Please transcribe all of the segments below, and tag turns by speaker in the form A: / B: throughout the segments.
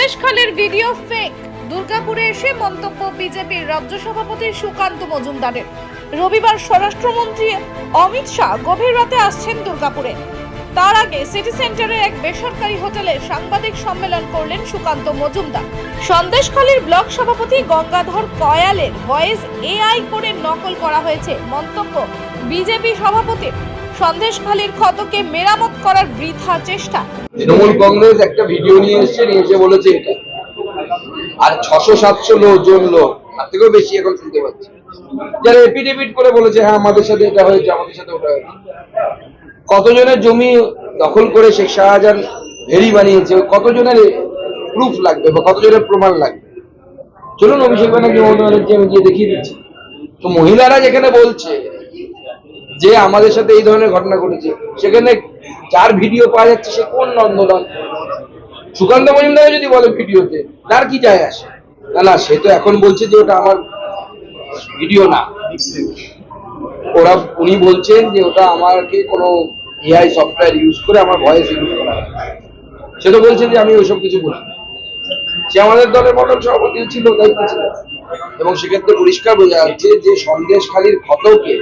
A: সন্দেশখালীর video fake দুর্গাপুরে এসে মন্তব্য বিজেপির রাজ্য সভাপতি সুকান্ত মজুমদারের। রবিবার স্বরাষ্ট্রমন্ত্রী অমিত শাহ গভীর রাতে আসছেন দুর্গাপুরে। তার আগে সিটি সেন্টারে এক বেসরকারি হোটেলে সাংবাদিক সম্মেলন করলেন সুকান্ত মজুমদার। সন্দেশখালীর ব্লক সভাপতি গঙ্গাধর কয়ালের ভয়েস এআই করে নকল করা হয়েছে। মন্তব্য বিজেপি সভাপতির। সন্দেশখালীর ক্ষতকে মেরামত করার বৃথা চেষ্টা।
B: তৃণমূল কংগ্রেস একটা ভিডিও নিয়ে এসছে, নিয়ে বলেছে এটা। আর ছশো সাতশো লোক, তার থেকেও বেশি এখন শুনতে পাচ্ছি। যারা এপিডেভিট করে বলেছে হ্যাঁ আমাদের সাথে এটা হয়েছে, আমাদের সাথে ওটা হয়েছে। কতজনের জমি দখল করে শেখ শাহজাহান ভেরি বানিয়েছে, কতজনের প্রুফ লাগবে বা কতজনের প্রমাণ লাগবে? চলুন অভিষেক ব্যানার্জি মমতা ব্যানার্জি আমি গিয়ে দেখিয়ে দিচ্ছি। তো মহিলারা যেখানে বলছে যে আমাদের সাথে এই ধরনের ঘটনা ঘটেছে, সেখানে যার ভিডিও পাওয়া যাচ্ছে সে কোন নন্দনন সুকান্ত মজুমদার যদি বলে ভিডিওতে, তার কি যায় আসে? না না, সে তো এখন বলছে যে ওটা আমার ভিডিও না। ওরা, উনি বলছেন যে ওটা আমাকে কোনো এআই সফটওয়্যার ইউজ করে আমার ভয়েস ইউজ করা সে তো বলছেন যে আমি ওইসব কিছু বলি সে আমাদের দলের মন্ডল সভাপতি ছিল দায়িত্ব ছিল এবং সেক্ষেত্রে পরিষ্কার বোঝা যাচ্ছে যে সন্দেশখালীর ক্ষতকে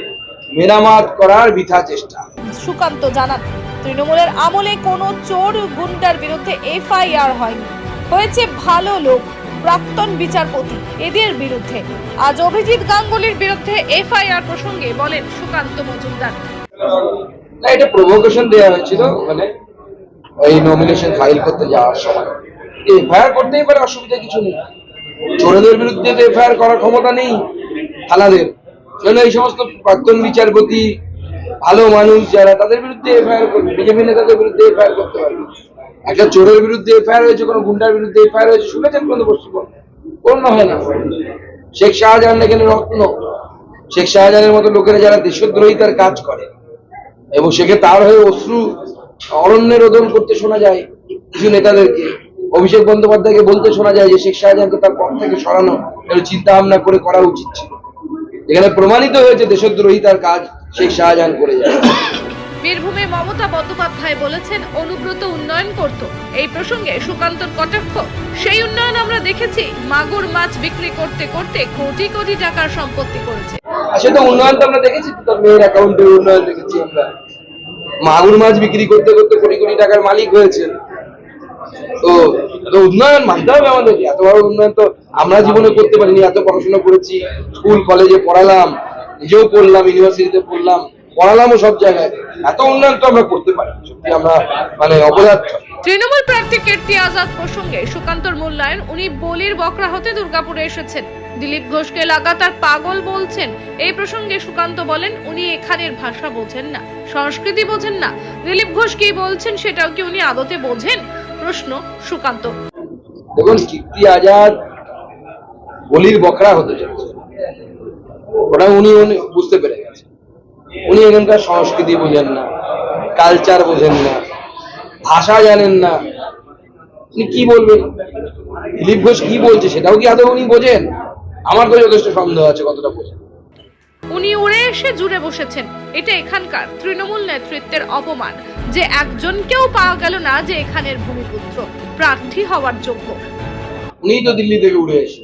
B: মেরামত করার বৃথা চেষ্টা।
A: সুকান্ত জানান তৃণমূলের আমলে কোনো চোর গুন্ডার বিরুদ্ধে এফআইআর হয়নি। হয়েছে ভালো লোক প্রাক্তন বিচারপতি এদের বিরুদ্ধে। আজ অভিজিৎ গাঙ্গুলির বিরুদ্ধে এফআইআর প্রসঙ্গে বলেন সুকান্ত মজুমদার।
B: না এটা প্রভোকেশন দেওয়া হয়েছিল মানে এই নমিনেশন ফাইল করতে যাওয়ার সময়। এফআইআর করতেই পারে অসুবিধা কিছু নেই। চোরেদের বিরুদ্ধে তো এফআইআর করার ক্ষমতা নেই। থানাদের। সেজন্য এই সমস্ত প্রাক্তন বিচারপতি ভালো মানুষ যারা, তাদের বিরুদ্ধে এফআইআর করবে বিজেপি নেতাদের বিরুদ্ধে এফআইআর করতে পারবে একটা চোরের বিরুদ্ধে এফআইআর হয়েছে, কোনো গুন্ডার বিরুদ্ধে এফআইআর হয়েছে, শুনেছেন কোনো পশ্চিমবঙ্গে কোন হয় না। শেখ শাহজাহান এখানে রত্ন শেখ শাহজাহানের মতো লোকেরা যারা দেশদ্রোহিতার কাজ করে। এবং সেকে তার হয়ে অশ্রু অরণ্যে রোদন করতে শোনা যায় কিছু নেতাদেরকে। অভিষেক বন্দ্যোপাধ্যায়কে বলতে শোনা যায় যে শেখ শাহজাহানকে তার পথ থেকে সরানো চিন্তা ভাবনা করে করা উচিত ছিল। এখানে প্রমাণিত হয়েছে দেশদ্রোহিতার কাজ শেখ শাহজাহান করে যায়।
A: বীরভূমে মমতা বন্দ্যোপাধ্যায় বলেছেন অনুব্রত উন্নয়ন করত। এই প্রসঙ্গে সুকান্তর কটাক্ষ সেই উন্নয়ন আমরা দেখেছি। মাগুর মাছ বিক্রি করতে করতে কোটি কোটি টাকার সম্পত্তি করেছে।
B: সে তো উন্নয়ন তো আমরা দেখেছি তো মেয়ের অ্যাকাউন্টে উন্নয়ন দেখেছি আমরা। মাগুর মাছ বিক্রি করতে করতে কোটি কোটি টাকার মালিক হয়েছে তো উন্নয়ন মানতে হবে আমাদেরকে, এত বড় উন্নয়ন তো আমরা জীবনে করতে পারিনি, এত পড়াশোনা করেছি, স্কুল, কলেজে পড়ালাম, নিজেও পড়লাম ইউনিভার্সিটিতে পড়লাম, পড়ালামও সব জায়গায়। এত উন্নয়ন তো আমরা করতে পারি সত্যি আমরা মানে অপরাধ।
A: তৃণমূল প্রার্থী কীর্তি আজাদ প্রসঙ্গে সুকান্তর মূল্যায়ন, উনি বলির বকরা হতে দুর্গাপুরে এসেছেন। দিলীপ ঘোষকে লাগাতার পাগল বলছেন, এই প্রসঙ্গে সুকান্ত বলেন, উনি এখানের ভাষা বোঝেন না, সংস্কৃতি বোঝেন না। দিলীপ ঘোষ কি বলছেন সেটাও কি উনি আদতে বোঝেন? প্রশ্ন সুকান্ত।
B: দেখুন কীর্তি আজাদ বলির বকরা হতে চাইছে ওটা উনি উনি বুঝতে পেরে গেছেন। উনি এখানকার সংস্কৃতি বোঝেন না কালচার বোঝেন না, ভাষা জানেন না। উনি কি বলবেন? দিলীপ ঘোষ কি বলছে সেটাও কি আদৌ উনি বোঝেন? আমার তো যথেষ্ট সন্দেহ আছে কতটা বোঝেন।
A: উনি উড়ে এসে জুড়ে বসেছেন। এটা এখানকার তৃণমূল নেতৃত্বের অপমান। যে একজনকেও পাওয়া গেল না যে এখানের ভূমিপুত্র, প্রার্থী হওয়ার যোগ্য।
B: উনি তো দিল্লি থেকে উড়ে এসে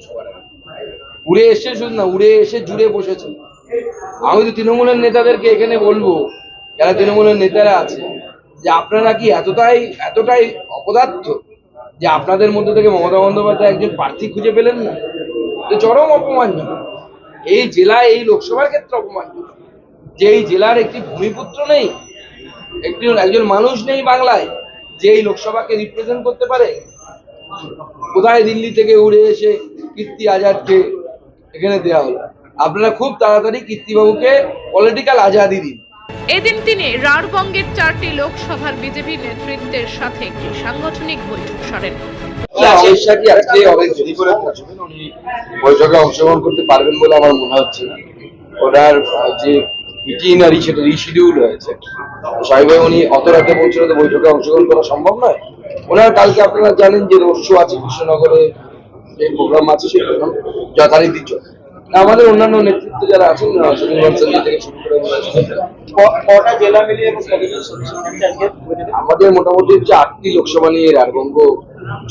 B: উড়ে এসে শুধু না, উড়ে এসে জুড়ে বসেছেন। আমি তো তৃণমূলের নেতাদেরকে এখানে বলব, যারা তৃণমূলের নেতারা আছে, যে আপনারা কি এতটাই এতটাই অপদার্থ যে আপনাদের মধ্যে থেকে মমতা বন্দ্যোপাধ্যায় একজন প্রার্থী খুঁজে পেলেন না? চরম অপমানজনক। এই জেলায় এই লোকসভার ক্ষেত্রে অপমানজনক যে এই জেলার একটি ভূমিপুত্র নেই, একটি একজন মানুষ নেই বাংলায়, যে এই লোকসভাকে রিপ্রেজেন্ট করতে পারে, কোথায় দিল্লি থেকে উড়ে এসে কীর্তি আজাদকে এখানে দেওয়া হলো? আপনারা খুব তাড়াতাড়ি কীর্তিবাবুকে পলিটিক্যাল আজাদি দিন।
A: এদিন তিনি রাঢ়বঙ্গের চারটি লোকসভার বিজেপি নেতৃত্বের সাথে একটি সাংগঠনিক বৈঠক সারেন
B: অমিত আজকে অনেক দেরি করে পৌঁছবেন উনি বৈঠকে অংশগ্রহণ করতে পারবেন বলে আমার মনে হচ্ছে না। ওনার যে ইটিনারি সেটা রিশিডিউল হয়েছে। সাহেব উনি অত রাতে পৌঁছলে তো বৈঠকে অংশগ্রহণ করা সম্ভব নয়। ওনার কালকে আপনারা জানেন যে রোড শো আছে কৃষ্ণনগরে যে প্রোগ্রাম আছে সেই প্রোগ্রাম যথারীতি চলে। না, আমাদের অন্যান্য নেতৃত্ব যারা আছেন থেকে শুরু করে? আমাদের মোটামুটি হচ্ছে আটটি লোকসভা নিয়ে রাঢ়বঙ্গ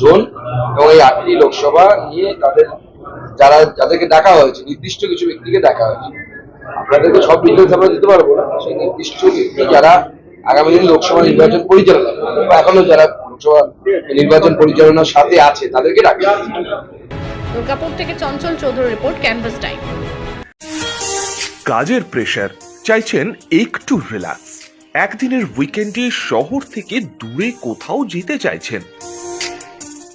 B: জোন এবং এই আটটি লোকসভা নিয়ে তাদের যারা যাদেরকে ডাকা হয়েছে নির্দিষ্ট কিছু ব্যক্তিকে ডাকা হয়েছে। আপনাদেরকে সব ডিটেলস আমরা দিতে পারব না। সেই নির্দিষ্ট ব্যক্তি যারা আগামী দিন লোকসভা নির্বাচন পরিচালনা বা এখনও যারা লোকসভা নির্বাচন পরিচালনার সাথে আছে তাদেরকে ডাকা হয়েছে
A: দুর্গাপুর থেকে Chanchal Chowdhury report canvas time.
C: কাজের প্রেশার চাইছেন একটু রিল্যাক্স একদিনের উইকেন্ডে শহর থেকে দূরে কোথাও যেতে চাইছেন।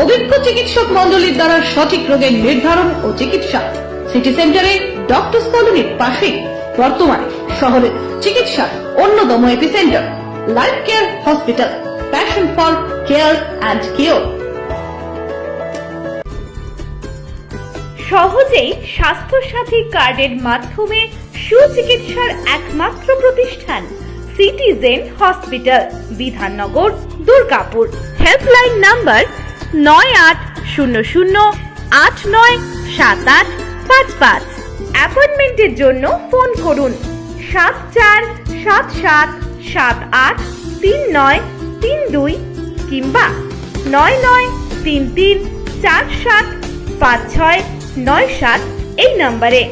D: অভিজ্ঞ চিকিৎসক মন্ডলীর দ্বারা সঠিক রোগের নির্ধারণ ও চিকিৎসা। সিটি সেন্টারে ডক্টর কলোনির পাশেই বর্তমানে শহরের চিকিৎসার অন্যতম epicentre life care hospital passion for care and cure
E: সহজেই স্বাস্থ্যসাথী কার্ডের মাধ্যমে সুচিকিৎসার একমাত্র প্রতিষ্ঠান citizen hospital Bidhannagar, Durgapur. Helpline number নয় আট শূন্য শূন্য আট নয় সাত আট পাঁচ পাঁচ। অ্যাপয়েন্টমেন্টের জন্য ফোন করুন। সাত চার সাত সাত সাত আট তিন নয় তিন দুই কিংবা নয় নয় তিন তিন চার সাত পাঁচ ছয় নয় সাত এই নম্বরে।